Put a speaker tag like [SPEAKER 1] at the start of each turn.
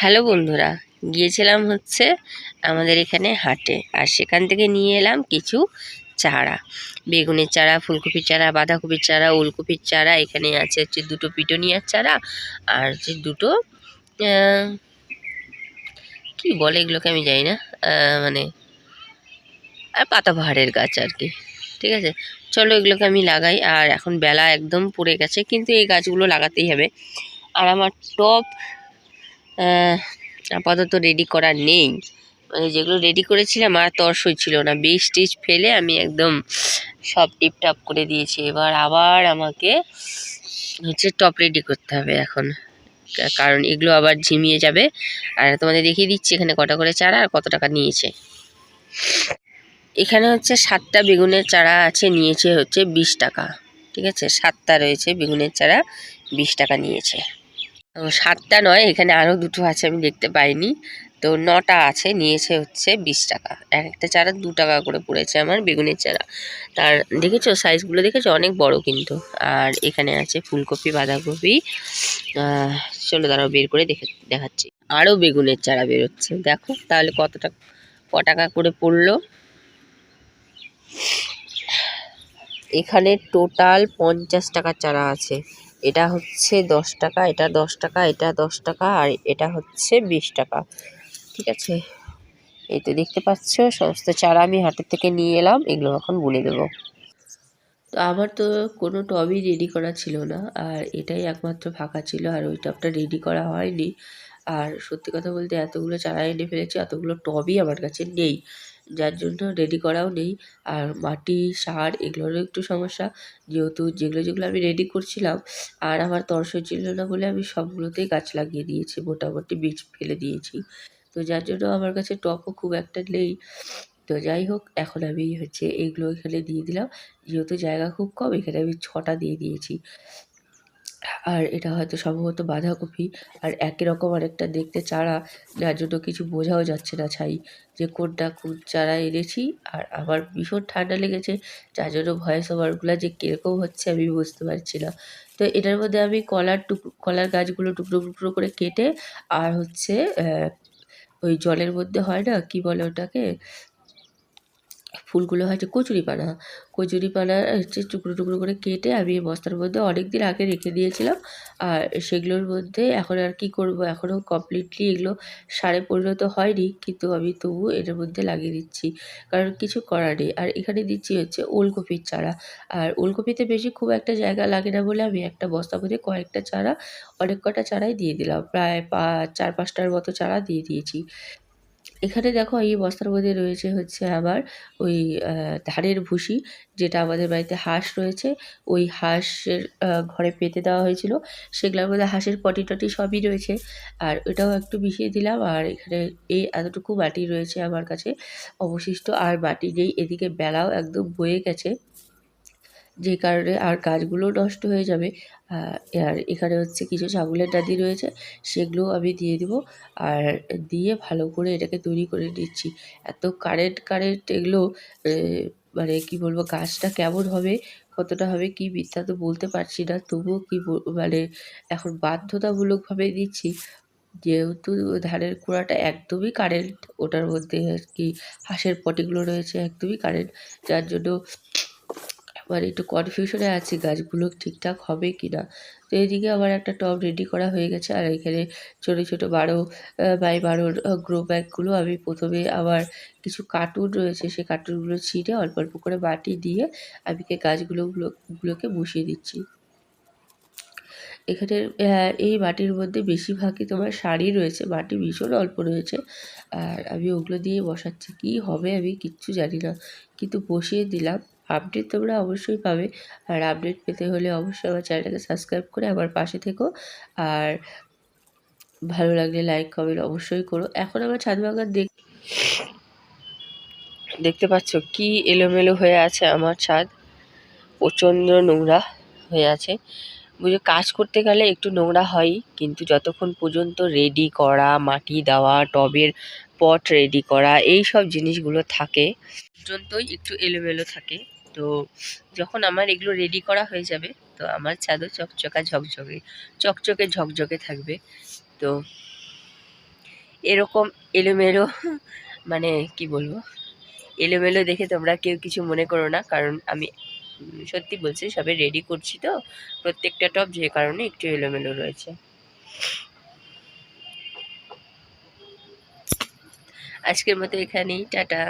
[SPEAKER 1] Hello বন্ধুরা, গিয়েছিলাম হচ্ছে আমাদের এখানে হাটে আর সেখান থেকে নিয়ে এলাম কিছু চারা। বেগুনের চারা, ফুলকপির চারা, বাঁধাকপির চারা, ওলকপির চারা, এখানে আছে হচ্ছে দুটো পিটুনিয়ার চারা আর হচ্ছে দুটো কি বলে এগুলোকে আমি জানি না মানে আর পাতাবাহারের গাছ আর কি, ঠিক আছে? চলো এগুলোকে আমি লাগাই আর এখন বেলা একদম পড়ে গেছে, কিন্তু এই গাছগুলো লাগাতেই হবে। আর আমার টপ আপাতত রেডি করা নেই। মানে যেগুলো রেডি করেছিলাম আর তর্সই ছিল না। বীজ টিজ ফেলে আমি একদম সব টিপটাপ করে দিয়েছি। এবার আবার আমাকে হচ্ছে টপ রেডি করতে হবে এখন। কারণ এগুলো আবার ঝিমিয়ে যাবে। আর তোমাদের দেখিয়ে দিচ্ছি এখানে কটা করে চারা আর কত টাকা নিয়েছে। এখানে হচ্ছে সাতটা বেগুনের চারা আছে, নিয়েছে হচ্ছে বিশ টাকা। ঠিক আছে? সাতটা রয়েছে বেগুনের চারা বিশ টাকা নিয়েছে। সাতটা নয়, এখানে আরও দুটো আছে আমি দেখতে পাইনি। তো নটা আছে, নিয়েছে হচ্ছে বিশ টাকা। এক একটা চারা দু টাকা করে পড়েছে আমার, বেগুনের চারা। তার, দেখেছ? সাইজগুলো দেখেছ? অনেক বড় কিন্তু। আর এখানে আছে ফুলকপি, বাঁধাকপি। চলো দাঁড়াও, বের করে দেখে, দেখাচ্ছি। আরও বেগুনের চারা বেরোচ্ছে। দেখো, তাহলে কতটা ক টাকা করে পড়ল? এখানে টোটাল পঞ্চাশ টাকার চারা আছে। এটা হচ্ছে দশ টাকা, এটা দশ টাকা, এটা দশ টাকা, আর এটা হচ্ছে বিশ টাকা। ঠিক আছে? এই তো দেখতে পাচ্ছ, সমস্ত চারা আমি হাটের থেকে নিয়ে এলাম, এগুলো এখন বুনে দেবো। তো আমার তো কোনো টবই রেডি করা ছিল না, আর এটাই একমাত্র ফাঁকা ছিল, আর ওই টবটা রেডি করা হয়নি। আর সত্যি কথা বলতে এতগুলো চারা এনে ফেলেছি, এতগুলো টবই আমার কাছে নেই। যার জন্য রেডি করাও নেই। আর মাটি, সার এগুলোরও একটু সমস্যা। যেহেতু যেগুলো যেগুলো আমি রেডি করছিলাম, আর আমার তর্স ছিল না বলে আমি সবগুলোতেই গাছ লাগিয়ে দিয়েছি, মোটামুটি বীজ ফেলে দিয়েছি। তো যার জন্য আমার কাছে টবও খুব একটা নেই। তো যাই হোক, এখন আমি হচ্ছে এইগুলো এখানে দিয়ে দিলাম। যেহেতু জায়গা খুব কম, এখানে আমি ছটা দিয়ে দিয়েছি। আর এটা হয়তো সম্ভবত বাঁধাকপি। আর একই রকম আরেকটা দেখতে চারা, যার জন্য কিছু বোঝাও যাচ্ছে না ছাই, যে কোনটা কোন চারা এনেছি আর আমার ভীষণ ঠান্ডা লেগেছে, যার জন্য ভয়েস ওভারগুলো যে কীরকম হচ্ছে আমি বুঝতে পারছি না। তো এটার মধ্যে আমি কলার টুকরো, কলার গাছগুলো টুকরো টুকরো করে কেটে আর হচ্ছে ওই জলের মধ্যে হয় না, কি বলে ওটাকে? ফুলগুলো হচ্ছে কচুরিপানা। কচুরিপানা হচ্ছে টুকরো টুকরো করে কেটে আমি বস্তার মধ্যে অনেক দিন আগে রেখে দিয়েছিলাম। আর সেগুলোর মধ্যে এখন আর কি করব? এখনও কমপ্লিটলি এগুলো সারে পরিণত হয়নি, কিন্তু আমি তবু এটার মধ্যে লাগিয়ে দিচ্ছি। কারণ কিছু করার নেই। আর এখানে দিচ্ছি হচ্ছে ওলকপির চারা। আর ওলকপিতে বেশি খুব একটা জায়গা লাগে না বলে আমি একটা বস্তার মধ্যে কয়েকটা চারা, অনেক কটা চারাই দিয়ে দিলাম। প্রায় পা, চার পাঁচটার মতো চারা দিয়ে দিয়েছি। এখানে দেখো এই বস্তার মধ্যে রয়েছে হচ্ছে আবার ওই ধানের ভুসি, যেটা আমাদের বাড়িতে হাঁস রয়েছে। ওই হাঁসের ঘরে পেতে দেওয়া হয়েছিল। সেগুলোর মধ্যে হাঁসের পটি টটি সবই রয়েছে। আর ওটাও একটু মিশিয়ে দিলাম। আর এখানে এই এতটুকু মাটি রয়েছে আমার কাছে। অবশিষ্ট আর মাটি নেই। এদিকে বেলাও একদম বয়ে গেছে। যে কারণে আর গাছগুলো নষ্ট হয়ে যাবে। আর এখানে হচ্ছে কিছু ছাগলের ডাঁদি রয়েছে, সেগুলোও আমি দিয়ে দিব। আর দিয়ে ভালো করে এটাকে তৈরি করে নিচ্ছি। এত কারেন্ট কারেন্ট এগুলো মানে কি বলব, গাছটা কেমন হবে, কতটা হবে কি মিথ্যা তো বলতে পারছি না। তবুও কি মানে এখন বাধ্যতামূলকভাবে দিচ্ছি। যেহেতু ধানের কুড়াটা একদমই কারেন্ট ওটার মধ্যে আর কি হাঁসের পটিগুলো রয়েছে একদমই কারেন্ট যার জন্য মানে একটু কনফিউশনে আছি, গাছগুলো ঠিকঠাক হবে কি না তো এদিকে আমার একটা টব রেডি করা হয়ে গেছে, আর এখানে ছোটো ছোটো বারো বাই বারোর গ্রো ব্যাগগুলো আমি প্রথমে আবার কিছু কার্টুন রয়েছে, সেই কার্টুনগুলো ছিঁড়ে অল্প অল্প করে মাটি দিয়ে আমি কে গাছগুলো গুলোকে বসিয়ে দিচ্ছি। এখানে এই মাটির মধ্যে বেশিরভাগই তোমার শাড়ি রয়েছে মাটি ভীষণ অল্প রয়েছে, আর আমি ওগুলো দিয়ে বসাচ্ছি, কী হবে আমি কিচ্ছু জানি না, কিন্তু বসিয়ে দিলাম। আপডেট তোমরা অবশ্যই পাবে। আর আপডেট পেতে হলে অবশ্যই আমার চ্যানেলটাকে সাবস্ক্রাইব করে আমার পাশে থেকো। আর ভালো লাগলে লাইক, কমেন্ট অবশ্যই করো। এখন আমার ছাদ বাগান দেখ, দেখতে পাচ্ছ কি এলোমেলো হয়ে আছে আমার ছাদ। প্রচণ্ড নোংরা হয়ে আছে। বুঝে কাজ করতে গেলে একটু নোংরা হয়ই কিন্তু যতক্ষণ পর্যন্ত রেডি করা, মাটি দেওয়া, টবের পট রেডি করা এই সব জিনিসগুলো থাকে পর্যন্তই একটু এলোমেলো থাকে। তো যখন আমার এগুলো রেডি করা হয়ে যাবে, তো আমার ছাদও চকচকা ঝকঝকে, চকচকে ঝকঝকে থাকবে। তো এরকম এলোমেলো মানে কি বলব? এলোমেলো দেখে তোমরা কেউ কিছু মনে করো না, কারণ আমি সত্যি বলছি সবে রেডি করছি তো, প্রত্যেকটা টপ যে কারণে একটু এলোমেলো রয়েছে। আজকের মতো এখানেই, টাটা।